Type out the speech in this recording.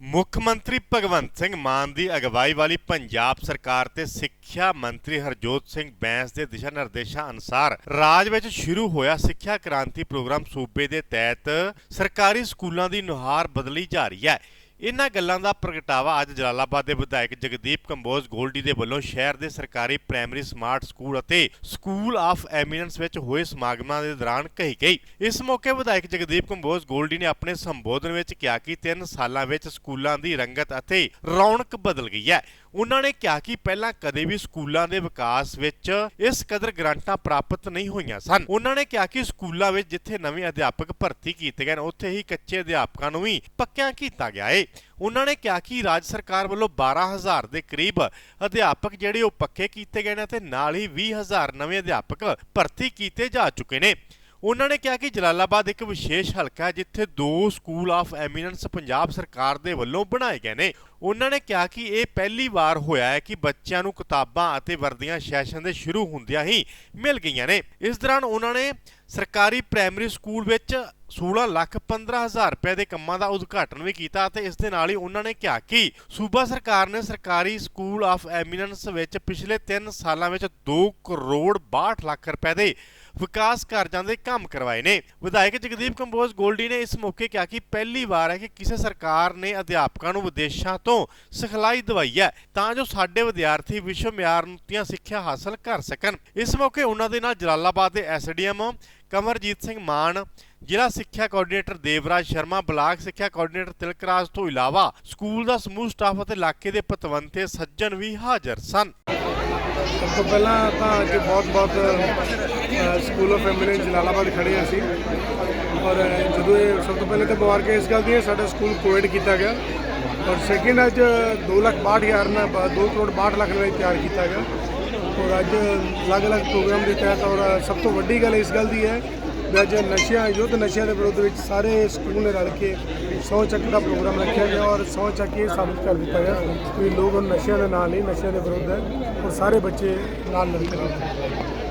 ਮੁੱਖ ਮੰਤਰੀ ਭਗਵੰਤ ਸਿੰਘ ਮਾਨ ਦੀ ਅਗਵਾਈ ਵਾਲੀ ਪੰਜਾਬ ਸਰਕਾਰ ਤੇ ਸਿੱਖਿਆ ਮੰਤਰੀ ਹਰਜੋਤ ਸਿੰਘ ਬੈਂਸ ਦੇ ਦਿਸ਼ਾ ਨਿਰਦੇਸ਼ਾਂ ਅਨੁਸਾਰ ਰਾਜ ਵਿੱਚ ਸ਼ੁਰੂ ਹੋਇਆ ਸਿੱਖਿਆ ਕ੍ਰਾਂਤੀ ਪ੍ਰੋਗਰਾਮ ਸੂਬੇ ਦੇ ਤਹਿਤ ਸਰਕਾਰੀ ਸਕੂਲਾਂ ਦੀ ਨੁਹਾਰ ਬਦਲੀ ਜਾ ਰਹੀ ਹੈ। ਇਹਨਾਂ ਗੱਲਾਂ ਦਾ ਪ੍ਰਗਟਾਵਾ ਅੱਜ ਜਲਾਲਾਬਾਦ ਦੇ ਵਿਧਾਇਕ ਜਗਦੀਪ ਕੰਬੋਜ ਗੋਲਡੀ ਦੇ ਵੱਲੋਂ ਸ਼ਹਿਰ ਦੇ ਸਰਕਾਰੀ ਪ੍ਰਾਇਮਰੀ ਸਮਾਰਟ ਸਕੂਲ ਅਤੇ ਸਕੂਲ ਆਫ ਐਮੀਨੈਂਸ ਵਿੱਚ ਹੋਏ ਸਮਾਗਮਾਂ ਦੇ ਦੌਰਾਨ ਕਹੀ ਗਈ। ਇਸ ਮੌਕੇ ਵਿਧਾਇਕ ਜਗਦੀਪ ਕੰਬੋਜ ਗੋਲਡੀ ਨੇ ਆਪਣੇ ਸੰਬੋਧਨ ਵਿੱਚ ਕਿਹਾ ਕਿ 3 ਸਾਲਾਂ ਵਿੱਚ ਸਕੂਲਾਂ ਦੀ ਰੰਗਤ ਅਤੇ ਰੌਣਕ ਬਦਲ ਗਈ ਹੈ। ਉਹਨਾਂ ਨੇ ਕਿਹਾ ਕਿ ਪਹਿਲਾਂ ਕਦੇ ਵੀ ਸਕੂਲਾਂ ਦੇ ਵਿਕਾਸ ਵਿੱਚ ਇਸ ਕਦਰ ਗ੍ਰਾਂਟਾਂ ਪ੍ਰਾਪਤ ਨਹੀਂ ਹੋਈਆਂ ਸਨ। ਉਹਨਾਂ ਨੇ ਕਿਹਾ ਕਿ ਸਕੂਲਾਂ ਵਿੱਚ ਜਿੱਥੇ ਨਵੇਂ ਅਧਿਆਪਕ ਭਰਤੀ ਕੀਤੇ ਗਏ ਨੇ, ਉੱਥੇ ਹੀ ਕੱਚੇ ਅਧਿਆਪਕਾਂ ਨੂੰ ਵੀ ਪੱਕਿਆਂ ਕੀਤਾ ਗਿਆ ਏ। ਉਹਨਾਂ ਨੇ ਕਿਹਾ ਕਿ ਰਾਜ ਸਰਕਾਰ ਵੱਲੋਂ 12000 ਦੇ ਕਰੀਬ ਅਧਿਆਪਕ ਜਿਹੜੇ ਉਹ ਪੱਕੇ ਕੀਤੇ ਗਏ ਨੇ ਤੇ ਨਾਲ ਹੀ 20000 ਨਵੇਂ ਅਧਿਆਪਕ ਭਰਤੀ ਕੀਤੇ ਜਾ ਚੁੱਕੇ ਨੇ। ਉਹਨਾਂ ਨੇ ਕਿਹਾ ਕਿ ਜਲਾਲਾਬਾਦ ਇੱਕ ਵਿਸ਼ੇਸ਼ ਹਲਕਾ ਹੈ ਜਿੱਥੇ ਦੋ ਸਕੂਲ ਆਫ ਐਮੀਨੈਂਸ ਪੰਜਾਬ ਸਰਕਾਰ ਦੇ ਵੱਲੋਂ ਬਣਾਏ ਗਏ ਨੇ। ਉਹਨਾਂ ਨੇ ਕਿਹਾ ਕਿ ਇਹ ਪਹਿਲੀ ਵਾਰ ਹੋਇਆ ਹੈ ਕਿ ਬੱਚਿਆਂ ਨੂੰ ਕਿਤਾਬਾਂ ਅਤੇ ਵਰਦੀਆਂ ਸੈਸ਼ਨ ਦੇ ਸ਼ੁਰੂ ਹੁੰਦਿਆਂ ਹੀ ਮਿਲ ਗਈਆਂ ਨੇ। ਇਸ ਦੌਰਾਨ ਉਹਨਾਂ ਨੇ ਸਰਕਾਰੀ ਪ੍ਰਾਇਮਰੀ ਸਕੂਲ ਵਿੱਚ 16 ਲੱਖ 15 ਹਜ਼ਾਰ ਰੁਪਏ ਦੇ ਕੰਮਾਂ ਦਾ ਉਦਘਾਟਨ ਵੀ ਕੀਤਾ ਅਤੇ ਇਸ ਦੇ ਨਾਲ ਹੀ ਉਹਨਾਂ ਨੇ ਕਿਹਾ ਕਿ ਸੂਬਾ ਸਰਕਾਰ ਨੇ ਸਰਕਾਰੀ ਸਕੂਲ ਆਫ ਐਮੀਨੈਂਸ ਵਿੱਚ ਪਿਛਲੇ 3 ਸਾਲਾਂ ਵਿੱਚ 2 ਕਰੋੜ 62 ਲੱਖ ਰੁਪਏ ਦੇ ਵਿਕਾਸ ਕਾਰਜਾਂ ਦੇ ਕੰਮ ਕਰਵਾਏ ਨੇ। ਵਿਧਾਇਕ ਜਗਦੀਪ ਕੰਬੋਜ ਗੋਲਡੀ ਨੇ ਇਸ ਮੌਕੇ ਕਿਹਾ ਕਿ ਪਹਿਲੀ ਵਾਰ ਹੈ ਕਿ ਕਿਸੇ ਸਰਕਾਰ ਨੇ ਅਧਿਆਪਕਾਂ ਨੂੰ ਵਿਦੇਸ਼ਾਂ ਤੋਂ ਸਿਖਲਾਈ ਦਵਾਈ ਹੈ ਤਾਂ ਜੋ ਸਾਡੇ ਵਿਦਿਆਰਥੀ ਵਿਸ਼ਵ ਮਿਆਰ ਦੀਆਂ ਸਿੱਖਿਆ ਹਾਸਲ ਕਰ ਸਕਣ। ਇਸ ਮੌਕੇ ਉਹਨਾਂ ਦੇ ਨਾਲ ਜਲਾਲਾਬਾਦ ਦੇ ਐਸਡੀਐਮ ਕਮਰਜੀਤ ਸਿੰਘ ਮਾਨ, ਜ਼ਿਲ੍ਹਾ ਸਿੱਖਿਆ ਕੋਆਰਡੀਨੇਟਰ ਦੇਵਰਾਜ ਸ਼ਰਮਾ, ਬਲਾਕ ਸਿੱਖਿਆ ਕੋਆਰਡੀਨੇਟਰ ਤਿਲਕਰਾਜ ਤੋਂ ਇਲਾਵਾ ਸਕੂਲ ਦਾ ਸਮੂਹ ਸਟਾਫ ਅਤੇ ਇਲਾਕੇ ਦੇ ਪਤਵੰਤੇ ਸੱਜਣ ਵੀ ਹਾਜ਼ਰ ਸਨ। ਸਭ ਤੋਂ ਪਹਿਲਾਂ ਤਾਂ ਅੱਜ ਬਹੁਤ-ਬਹੁਤ ਸਕੂਲ ਆਫ ਐਮੀਨੈਂਸ ਜਲਾਲਾਬਾਦ ਖੜੇ ਅਸੀਂ। ਔਰ ਜਦੋਂ ਇਹ ਸਭ ਤੋਂ ਪਹਿਲੇ ਤਾਂ ਮੁਬਾਰਕਾਂ ਇਸ ਗੱਲ ਦੀ ਹੈ, ਸਾਡਾ ਸਕੂਲ ਕੋਵਿਡ ਕੀਤਾ ਗਿਆ। ਔਰ ਸੈਕਿੰਡ ਅੱਜ 2 ਲੱਖ 62 ਹਜ਼ਾਰ ਨਾਲ 2 ਕਰੋੜ 62 ਲੱਖ ਨਾਲ ਤਿਆਰ ਕੀਤਾ ਗਿਆ। ਔਰ ਅੱਜ ਅਲੱਗ-ਅਲੱਗ ਪ੍ਰੋਗਰਾਮ ਦੇ ਤਹਿਤ ਔਰ ਸਭ ਤੋਂ ਵੱਡੀ ਗੱਲ ਇਸ ਗੱਲ ਦੀ ਹੈ ਵੀ ਅੱਜ ਨਸ਼ਿਆਂ, ਯੁੱਧ ਨਸ਼ਿਆਂ ਦੇ ਵਿਰੁੱਧ ਵਿੱਚ ਸਾਰੇ ਸਕੂਲ ਨੇ ਰਲ ਕੇ ਸੌ ਚੱਕ ਦਾ ਪ੍ਰੋਗਰਾਮ ਰੱਖਿਆ ਗਿਆ ਔਰ ਸੌ ਚੱਕ ਇਹ ਸਾਬਿਤ ਕਰ ਦਿੱਤਾ ਗਿਆ ਵੀ ਲੋਕ ਨਸ਼ਿਆਂ ਦੇ ਨਾਲ ਨਹੀਂ ਨਸ਼ਿਆਂ ਦੇ ਵਿਰੁੱਧ ਹੈ ਔਰ ਸਾਰੇ ਬੱਚੇ ਨਾਲ ਲੜ ਕੇ ਰਹਿੰਦੇ